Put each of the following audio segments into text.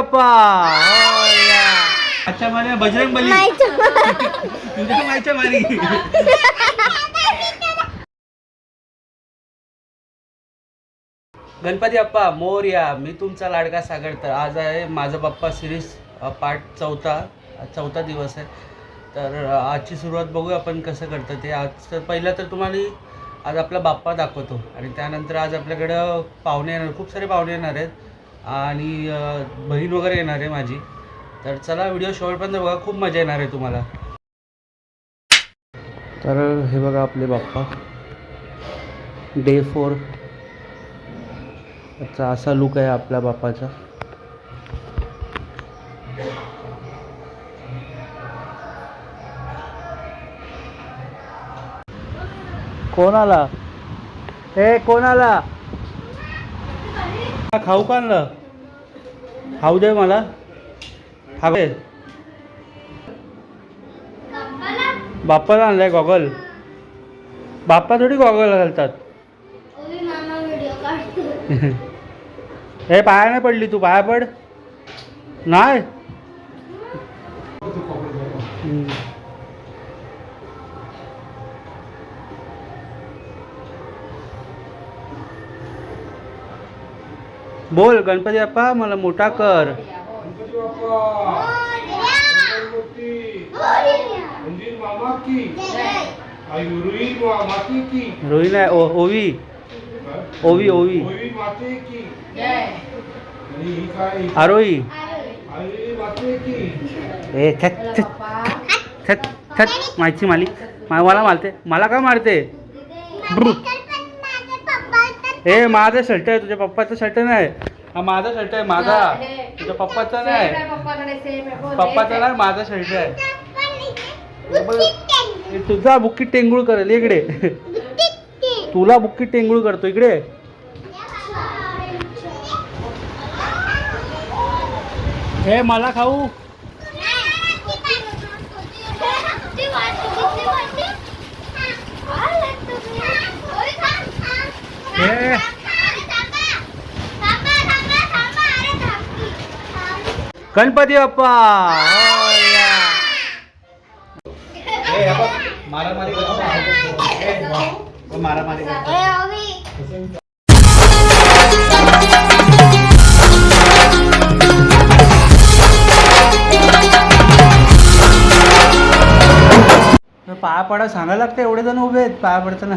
बाप्पा. अच्छा म्हणे बजरंग बली. तुझ्या मायच्या मारी गणपती बाप्पा मोरया मी तुमचा लाडका सागर तर आज आहे माझा बाप्पा सिरीज पार्ट चौथा. चौथा दिवस आहे. तर आजची सुरुवात बघूया आपण कसं करतं ते. आज तर पहिलं तर तुम्हाला आज आपला बाप्पा दाखवतो. आणि त्यानंतर आज आपल्याकडं पाहुणे येणार. खूप सारे पाहुणे येणार आहेत. आणि बहीण वगैरे येणार आहे माझी. तर चला व्हिडिओ शेवटपर्यंत बघा. खूप मजा येणार आहे तुम्हाला. तर हे बघा आपले बाप्पा. डे फोर अच्छा असा लुक आहे आपल्या बाप्पाचा. कोण आला? ए हा खाऊ का आणलं? खाऊ दे मला. हवे बाप्पाला आणलाय गॉगल. बाप्पा थोडी गॉगल घालतात. हे पाया नाही पडली तू पाया पड. नाही. बोल गणपती बाप्पा मला मोठा कर. रोही नाही ओवी. ओवी ओवी. आरोही. ए थत थत थत मायची मालिक. मला मारते. मला का मारते? ए माझा शर्ट आहे तुझ्या पप्पाचा शर्ट नाही. हा माझा शर्ट आहे माझा. तुझ्या पप्पाचा नाही. पप्पाचा नाही माझा शर्ट आहे. हे तुझा बुक्की टेंगुळ करेल इकडे. तुला बुक्की टेंगुळ करतो इकडे. हे मला खाऊ. गणपती बाप्पा. मारामारी मारामारी पाया पडा सांगायला लागतं एवढे जण उभे आहेत पाया पडताना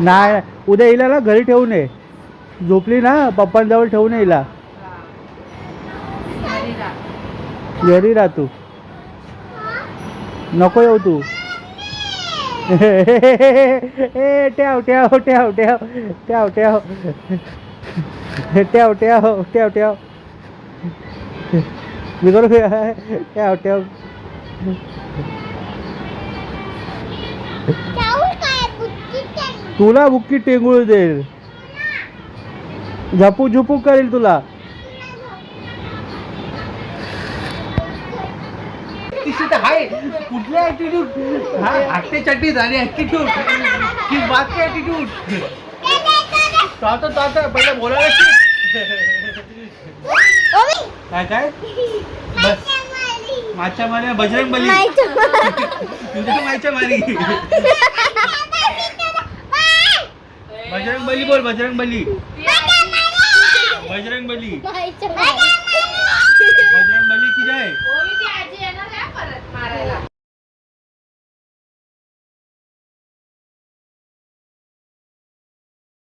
नाही उद्या येईल ना घरी ठेवू नये झोपली ना पप्पांजवळ ठेवू नये हिला. घरी राह तू. नको येऊ तू. ए ठेव ठेव ठेव ठेव ठेव ठेव. ठेव ठेव ठेव ठेव. मी करू ठेव. ठेव. तुला बुक्की टेंगूळ देईल. झपू झुपू करेल तुला. हा आठते चट्टी झाली ऍटिट्यूड की बात काय पहिलं बोलायला शिक. काय काय? बस. माच्या मारी बजरंग बली तुझ्या मायच्या मारी બજરંગ બલી બોલ બજરંગ બલી બજરંગ બલી બજરંગ બલી કી જાય